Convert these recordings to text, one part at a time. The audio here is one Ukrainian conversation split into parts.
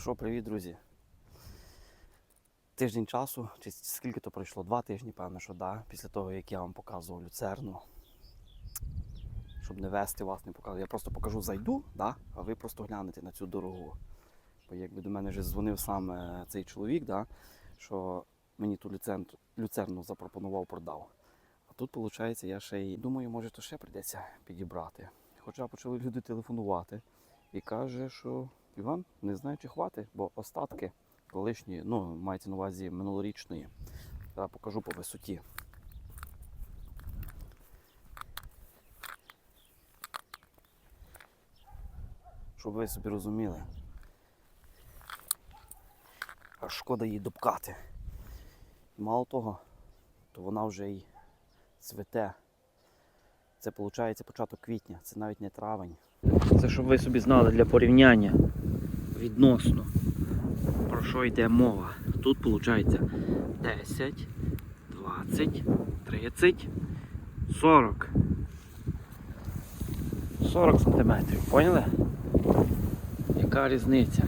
Що, привіт, друзі. Тиждень часу, чи скільки то пройшло? Два тижні, певно, що да, після того, як я вам показував люцерну. Щоб не вести вас, не показувати. Я просто покажу, зайду, да, а ви просто глянете на цю дорогу. Бо якби до мене вже дзвонив сам е, цей чоловік, да, що мені ту люцерну, люцерну запропонував, продав. А тут, виходить, я ще й думаю, може, то ще прийдеться підібрати. Хоча почали люди телефонувати і каже, що Іван не знаю, чи хватить, бо остатки колишньої, ну, мається на увазі минулорічної. Зараз покажу по висоті. Щоб ви собі розуміли. Аж шкода її допкати. Мало того, то вона вже й цвете. Це виходить початок квітня, це навіть не травень. Це щоб ви собі знали для порівняння відносно про що йде мова. Тут виходить 10, 20, 30, 40. 40 сантиметрів, поняли? Яка різниця?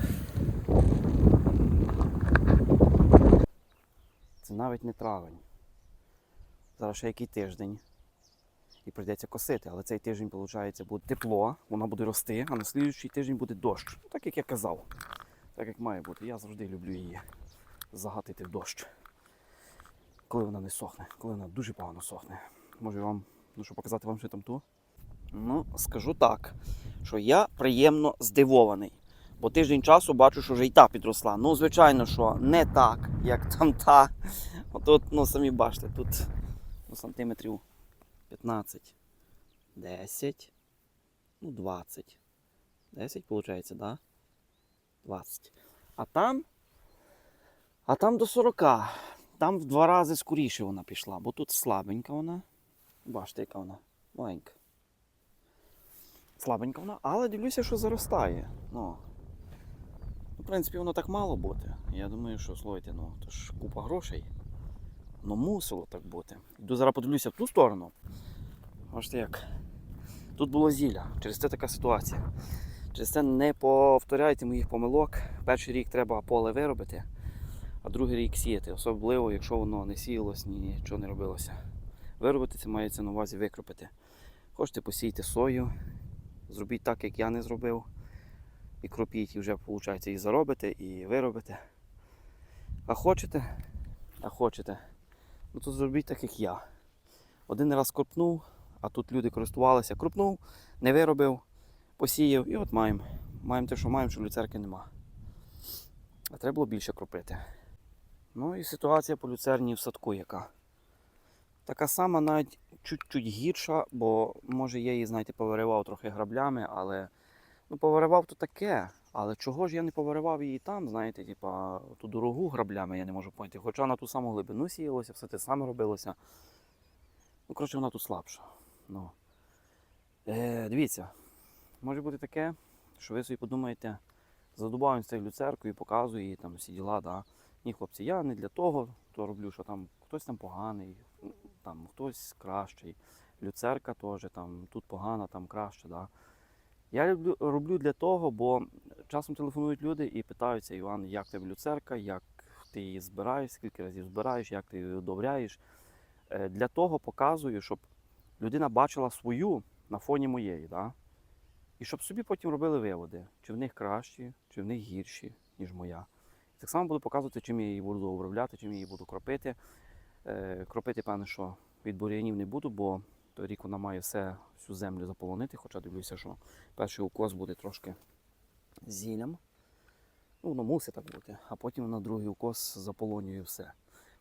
Це навіть не травень. Зараз ще який тиждень. І прийдеться косити, але цей тиждень, виходить, буде тепло, вона буде рости, а на слідуючий тиждень буде дощ. Ну, Так як я казав. Так як має бути. Я завжди люблю її загатити в дощ. Коли вона не сохне, коли вона дуже погано сохне. Може вам, ну що показати вам що там ту? Ну, скажу так, що я приємно здивований. Бо тиждень часу бачу, що вже і та підросла. Ну, звичайно, що не так, як там та. Отут, ну самі бачите, тут ну, сантиметрів 15, 10, ну 20. 10 виходить? Да? 20. А там. А там до 40. Там в два рази скоріше вона пішла, бо тут слабенька вона. Бачите, яка вона маленька. Слабенька вона, але дивлюся, що заростає. Ну, в принципі, воно так мало бути. Я думаю, що слухайте, ну, то ж купа грошей. Ну мусило так бути. Йду зараз подивлюся в ту сторону. Бачите як. Тут було зілля. Через це така ситуація. Через це не повторяйте моїх помилок. Перший рік треба поле виробити, а другий рік сіяти. Особливо, якщо воно не сіялось, нічого не робилося. Виробити це мається на увазі викропити. Хочете посійте сою, зробіть так, як я не зробив. І кропіть, і вже виходить, і заробите, і виробите. А хочете, а хочете, ну то зробіть так, як я. Один раз кропнув, а тут люди користувалися, кропнув, не виробив, посіяв і от маємо. Маємо те, що маємо, що люцерки нема. А треба було більше кропити. Ну і ситуація по люцерні в садку яка. Така сама, навіть чуть-чуть гірша, бо може я її, знаєте, повиривав трохи граблями, але ну, повиривав то таке. Але чого ж я не повиривав її там, знаєте, типа ту дорогу граблями я не можу поняти. Хоча на ту саму глибину сіялося, все те саме робилося. Ну, коротше, вона тут слабша. Ну. Е, дивіться, може бути таке, що ви собі подумаєте, задубаємо з цією люцеркою, показую її там всі діла, да. Ні, хлопці, я не для того то роблю, що там хтось там поганий, там хтось кращий. Люцерка теж там тут погана, там краще. Да. Я люблю, роблю для того, бо часом телефонують люди і питаються, Іван, як тебе люцерка, як ти її збираєш, скільки разів збираєш, як ти її удобряєш. Е, Для того показую, щоб людина бачила свою на фоні моєї. Да? І щоб собі потім робили виводи, чи в них кращі, чи в них гірші, ніж моя. Так само буду показувати, чим я її буду обробляти, чим я її буду кропити. Е, Кропити, певне, що від бур'янів не буду, бо той рік вона має все, всю землю заполонити, хоча дивлюся, що перший укос буде трошки з зіллям. Ну, воно мусить так бути, а потім на другий укос заполонює все.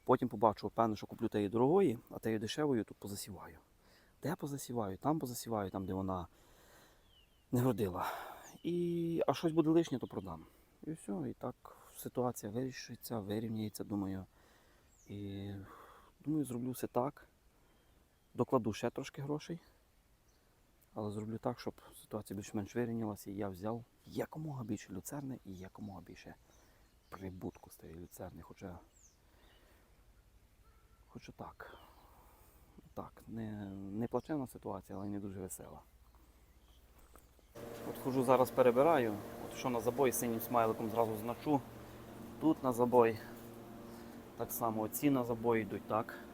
Потім побачу, певно, що куплю тієї дорогої, а тієї дешевою тут позасіваю. Де позасіваю? Там позасіваю, там, де вона не родила. І... А щось буде лишнє, то продам. І все, і так ситуація вирішиться, вирівняється, думаю. І думаю, зроблю все так. Докладу ще трошки грошей. Але зроблю так, щоб ситуація більш-менш вирівнялася і я взяв якомога більше люцерни і якомога більше прибутку з тієї люцерни. Хоча, хоча так. Так, не, не плачевна ситуація, але й не дуже весела. От хожу зараз перебираю. От що на забой синім смайликом зразу значу. Тут на забой. Так само оці на забой йдуть, так.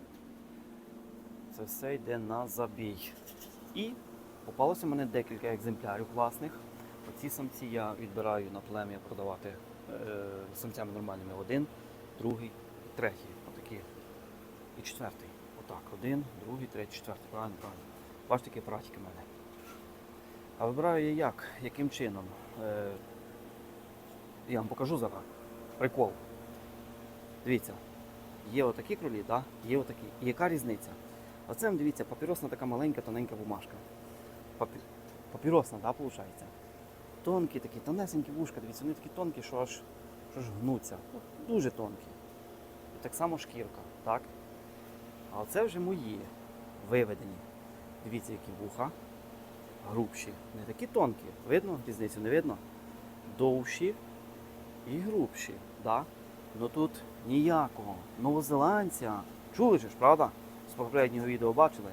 Це все йде на забій. І попалося мене декілька екземплярів класних. Оці самці я відбираю на плем'я продавати е, самцями нормальними. Один, другий, третій. Отакі. І четвертий. Отак. Один, другий, третій, четвертий. Правильно, правильно. Бачите, які практики в мене. А вибираю я як? Яким чином? Е, я вам покажу зараз. Прикол. Дивіться, є отакі кролі, да? є отакі. І яка різниця? Оце, дивіться, папіросна така маленька, тоненька бумажка. Папі... Папіросна, да, виходить? Тонкі такі, тонесенькі вушка, дивіться, вони такі тонкі, що аж, що аж гнуться. Ну, Дуже тонкі. І так само шкірка, так? А оце вже мої виведені. Дивіться, які вуха. Грубші. Не такі тонкі. Видно? Різницю не видно? Довші і грубші. Да? Ну тут ніякого новозеландця. Чули ж, правда? Попереднього відео бачили,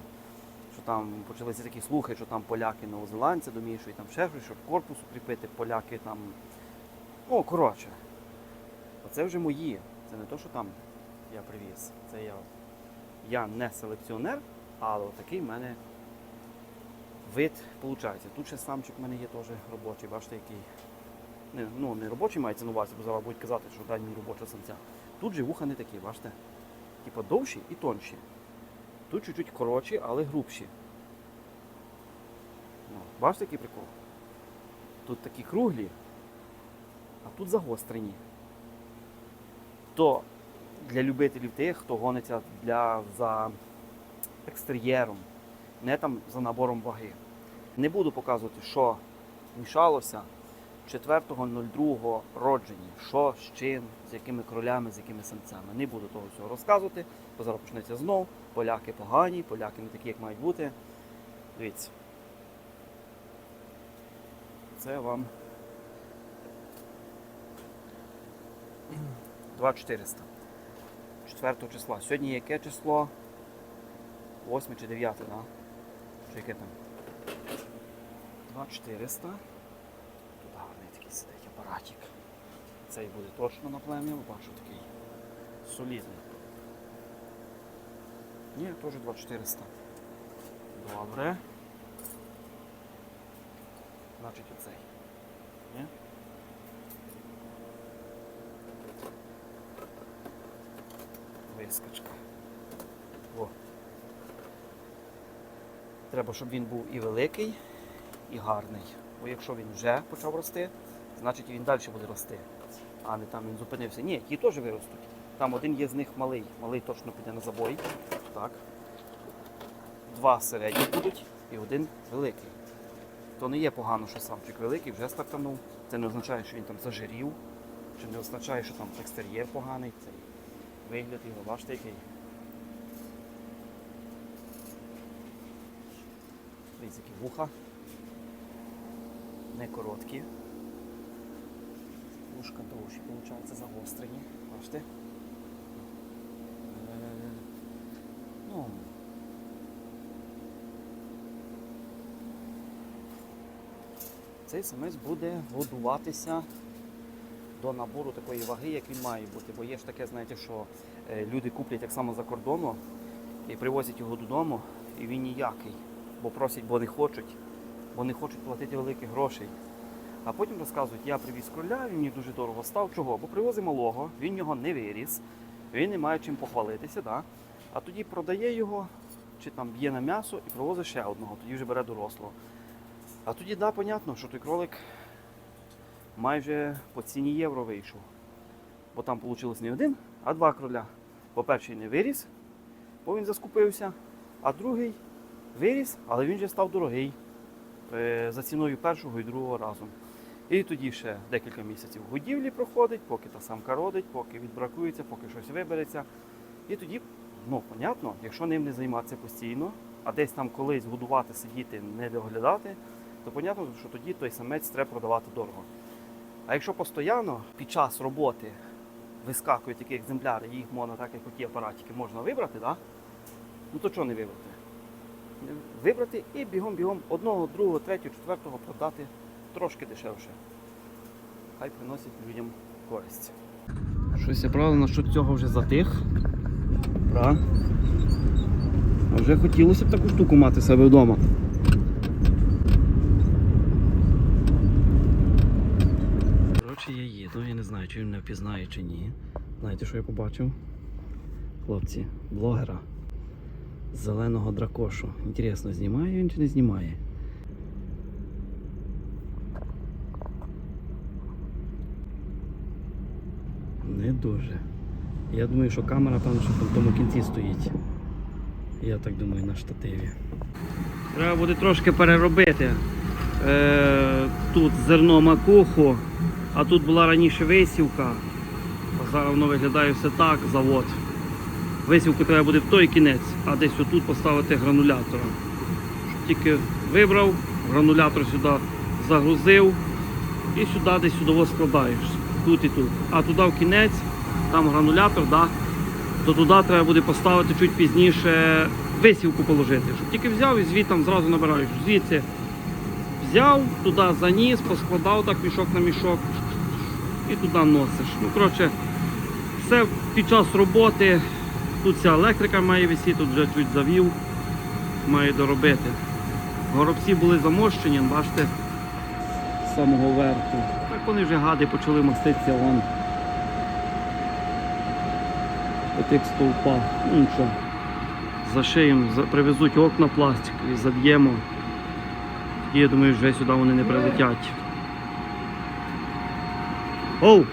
що там почалися такі слухи, що там поляки новозеландця домішують, там ще щось, щоб корпус укріпити, поляки там. Ну, коротше. Оце вже мої. Це не то, що там я привіз. Це я. Я не селекціонер, але такий в мене вид виходить. Тут ще самчик в мене є теж робочий, бачите, який. Не, ну, не робочий мається на увазі, бо зараз будуть казати, що дай мені робочого самця. Тут же вуха не такі, бачите? Типа довші і тонші. Тут чуть-чуть коротші, але грубші. Ну, бачите, який прикол? Тут такі круглі, а тут загострені. То для любителів тих, хто гониться для, за екстер'єром, не там за набором ваги. Не буду показувати, що мішалося 4.02 роджені, що з чим, з якими кролями, з якими самцями. Не буду того всього розказувати, бо зараз почнеться знов. Поляки погані, поляки не такі, як мають бути. Дивіться. Це вам 2400. 4 числа. Сьогодні яке число? 8 чи 9, так? Да? Чи яке там? 2400. Апаратик. Цей буде точно на плем'я, бачу такий солідний. Ні, теж 2400. Добре. Значить оцей. Ні? Вискочка. О. Треба, щоб він був і великий, і гарний. Бо якщо він вже почав рости, значить він далі буде рости. А не там він зупинився. Ні, ті теж виростуть. Там один є з них малий. Малий точно піде на забой. Так. Два середні будуть і один великий. То не є погано, що самчик великий вже стартанув. Це не означає, що він там зажирів, чи не означає, що там екстер'єр поганий. Цей вигляд його, бачите який. Дивіться, вуха. Не короткі. Вушка довші, виходить, загострені. Бачите? Е, Ну, цей самець буде годуватися до набору такої ваги, як він має бути. Бо є ж таке, знаєте, що е, люди куплять так само за кордону і привозять його додому, і він ніякий. Бо просять, бо не хочуть, бо не хочуть платити великих грошей. А потім розказують, я привіз кроля, він мені дуже дорого став. Чого? Бо привозить малого, він його не виріс, він не має чим похвалитися. Да? А тоді продає його, чи там б'є на м'ясо і привозить ще одного, тоді вже бере дорослого. А тоді, да, понятно, що той кролик майже по ціні євро вийшов. Бо там вийшло не один, а два кроля. Бо перший не виріс, бо він заскупився, а другий виріс, але він вже став дорогий е, за ціною першого і другого разом. І тоді ще декілька місяців годівлі проходить, поки та самка родить, поки відбракується, поки щось вибереться. І тоді, ну, понятно, якщо ним не займатися постійно, а десь там колись годувати, сидіти, не доглядати, то понятно, що тоді той самець треба продавати дорого. А якщо постійно під час роботи вискакують такі екземпляри, їх можна, так як оті апаратики, можна вибрати, да? ну то чого не вибрати? Вибрати і бігом-бігом одного, другого, третього, четвертого продати трошки дешевше. Хай приносять людям користь. Щось я правда насчет цього вже затих. Пра. А вже хотілося б таку штуку мати себе вдома. Коротше, я їду, я не знаю, чи він мене впізнає чи ні. Знаєте, що я побачив? Хлопці, блогера зеленого дракошу. Інтересно, знімає він чи не знімає? Не дуже. Я думаю, що камера там що в тому кінці стоїть. Я так думаю на штативі. Треба буде трошки переробити. Е, тут зерно макуху, а тут була раніше висівка. А зараз воно виглядає все так, завод. Висівку треба буде в той кінець, а десь отут поставити гранулятора. Тільки вибрав, гранулятор сюди загрузив і сюди десь сюди складаєш. Тут тут. А туди в кінець, там гранулятор, да, то туди треба буде поставити чуть пізніше висівку положити. Щоб тільки взяв і звідти зразу набираєш. Звідси взяв, туди заніс, поскладав так мішок на мішок і туди носиш. Ну, коротше, все під час роботи. Тут ця електрика має висіти, тут вже чуть завів, має доробити. Горобці були замощені, бачите, з самого верху. Вони вже гади почали маститися вон. По тих стовпах. Ну нічого. Зашиємо, за- привезуть окна пластикові, заб'ємо. І я думаю, вже сюди вони не прилетять. Оу!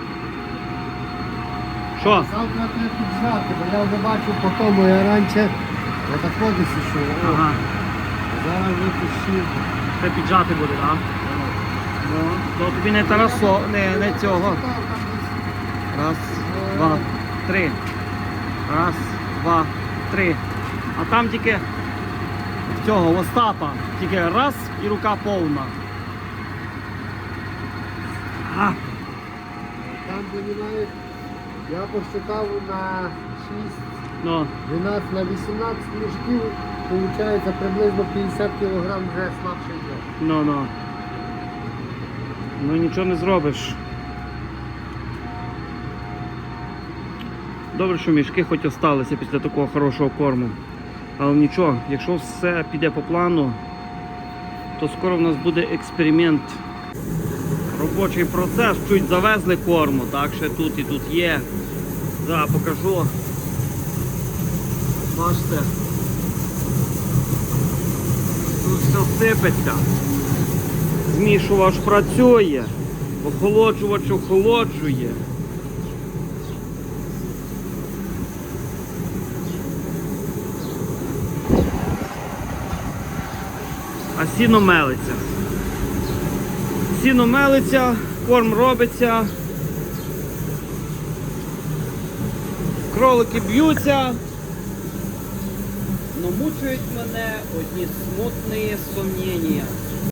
Що? Завтра треба піджати, бо я вже бачу по тому, я раніше десь ішов. Ага. Зараз випущив. Це піджати буде, так? Ну, то тобі не Тарасо, не, не цього. Раз, два, три. Раз, два, три. А там тільки цього Остапа. Тільки раз і рука повна. А, Там, понімаєш, я посчитав на 6, ну, 12 на 18 мішків, виходить приблизно 50 кг вже слабше йде. ну, ну. Ну нічого не зробиш. Добре, що мішки хоч осталися після такого хорошого корму. Але нічого, якщо все піде по плану, то скоро в нас буде експеримент. Робочий процес, чуть завезли корму, так, ще тут і тут є. Зараз покажу. Бачите. Тут все сипеться. Змішувач працює, охолоджувач охолоджує. А сіно мелиться. Сіно мелиться, корм робиться. Кролики б'ються. Но мучають мене одні смутні сумніння.